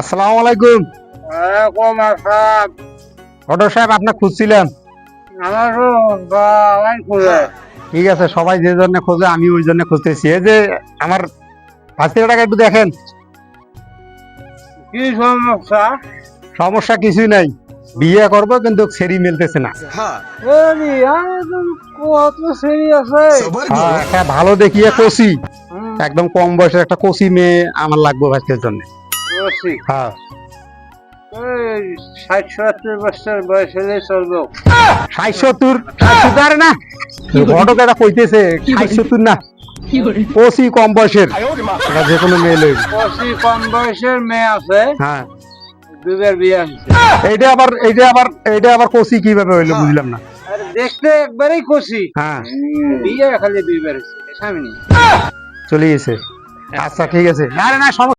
আসসালামু আলাইকুম। ওয়ালাইকুম আসসালাম। অটো সাহেব আপনার খুঁজছিলাম আমার ঠিক আছে সবাই যে জন্য খোঁজে আমি ওই জন্য খুঁজতেছি। এই যে আমার টাকা একটু দেখেন। কি সমস্যা? সমস্যা কিছুই নাই। বিয়ে করব কিন্তু সেরি মিলতেছে না। কত সেরি আছে হ্যাঁ, ভালো দেখিয়ে কষি একদম কম বয়সের একটা কচি মেয়ে আমার লাগবে ভাজকের জন্য। হ্যাঁ। ষাট সত্তর বছর বয়স হলে চলবো। ষাট সত্তর ষাট না ঘটক এটা কইতেছে ষাট সত্তর না। কষি কম বয়সের। এটা যে কোনো মেয়ে কম বয়সের মেয়ে আছে। হ্যাঁ। দুবার বিয়ে হয়েছে এইটা আবার এইটা আবার এইটা আবার কষি কীভাবে হইল বুঝলাম না। দেখতে একবারেই খুশি হ্যাঁ। বিয়ে খালি দুইবার হয়েছে। সামনে। চলে গেছে। আচ্ছা ঠিক আছে। না না সমস্যা